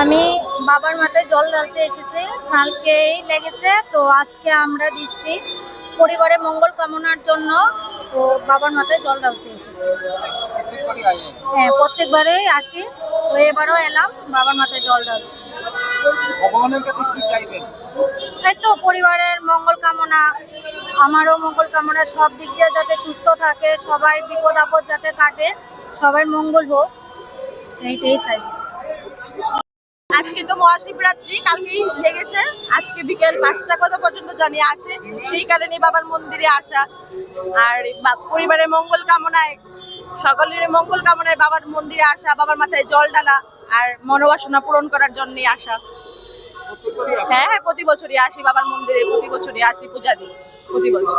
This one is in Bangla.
আমি বাবার মাথায় জল ঢালতে এসেছি কালকেই লেগেছে তো আজকে আমরা দিচ্ছি পরিবারের মঙ্গল কামনার জন্য তো বাবার মাথায় জল ঢালতে এসেছি। হ্যাঁ প্রত্যেকবারেই আসি তো এবারও এলাম বাবার মাথায় জল ঢালতে। ভগবানের কাছে কি চাইবেন? এই তো পরিবারের মঙ্গল কামনা আমারও মঙ্গল কামনা সব দিক দিয়ে যাতে সুস্থ থাকে সবাই বিপদ আপদ যাতে কাটে সবার মঙ্গল হোক এইটাই চাই। আজকে তো মহাশিবরাত্রি কালকেই লেগেছে। আজকে বিকেল পাঁচটা কত পর্যন্ত জানি আছে। সেই কারণে বাবার মন্দিরে আসা। আর পরিবারের মঙ্গল কামনায় সকলের মঙ্গল কামনায় বাবার মন্দিরে আসা বাবার মাথায় জল ঢালা আর মনোবাসনা পূরণ করার জন্যই আসা। হ্যাঁ হ্যাঁ প্রতি বছরই আসি বাবার মন্দিরে প্রতি বছরই আসি পূজা দিই প্রতি বছর।